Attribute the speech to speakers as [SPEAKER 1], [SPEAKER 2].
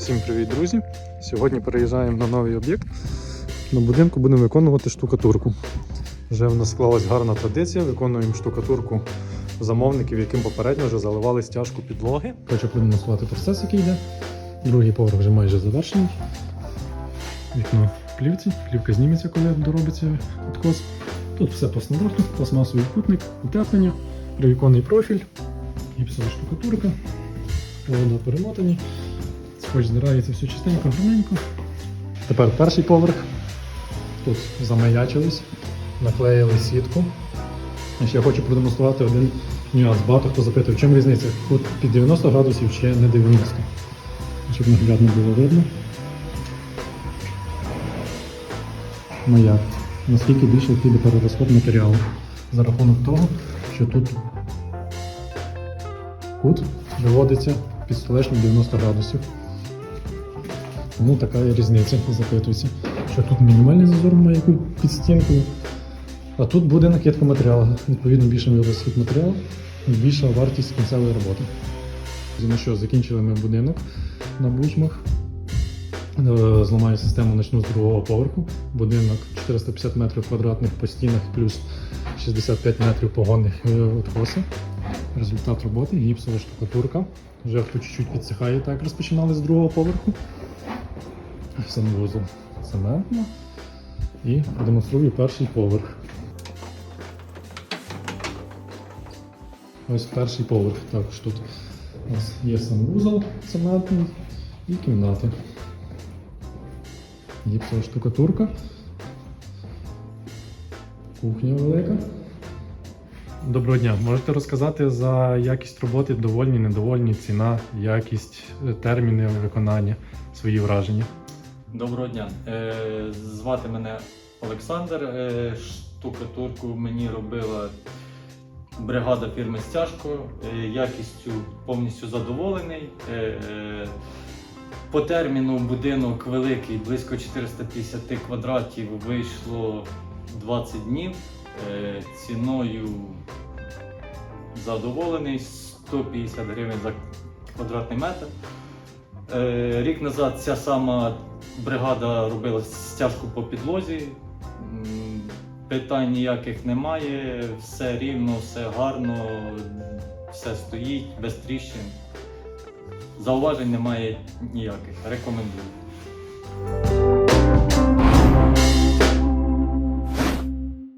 [SPEAKER 1] Всім привіт, друзі! Сьогодні переїжджаємо на новий об'єкт. На будинку будемо виконувати штукатурку. Вже в нас склалась гарна традиція. Виконуємо штукатурку замовників, яким попередньо вже заливали стяжку підлоги. Хочу продемонструвати процес, який йде. Другий поверх вже майже завершений. Вікно в плівці, плівка зніметься, коли доробиться відкос. Тут все по стандарту, пластмасовий кутник, утеплення, привіконний профіль, гіпсова штукатурка, провода перемотані. Скотч здирається все чистенько, гарненько. Тепер перший поверх. Тут замаячились, наклеїли сітку. Ще хочу продемонструвати один нюанс. Багато хто запитує, в чому різниця? Кут під 90 градусів чи не 90. Щоб наглядно було видно. Маяк. Наскільки більше піде перерозход матеріалу. За рахунок того, що тут кут виводиться під столешню 90 градусів. Тому така різниця, запитується. Що тут мінімальний зазор маяку під стінкою, а тут буде накидка матеріалу. Відповідно, більше розхід матеріалу, більша вартість кінцевої роботи. Ну що, закінчили ми будинок на бучмах. Е, Зламаю систему, почну з другого поверху. Будинок 450 метрів квадратних по стінах плюс 65 метрів погонних е, відкоси. Результат роботи гіпсова штукатурка. Вже по чуть-чуть підсихає, так розпочинали з другого поверху. Санвузол цементно. І демонструю перший поверх. Ось перший поверх. Також тут у нас є санвузол цементний і кімнати. Гіпсова штукатурка. Кухня велика. Доброго дня. Можете розказати за якість роботи, довольні, недовольні, ціна, якість, е, терміни виконання, свої враження.
[SPEAKER 2] Доброго дня. Е, звати мене Олександр. Е, штукатурку мені робила бригада фірми Стяжко. Е, якістю повністю задоволений. По терміну будинок великий, близько 450 квадратів, вийшло 20 днів. Ціною задоволений 150 гривень за квадратний метр. Рік назад ця сама бригада робила стяжку по підлозі. Питань ніяких немає, все рівно, все гарно, все стоїть без тріщин. Зауважень немає ніяких. Рекомендую.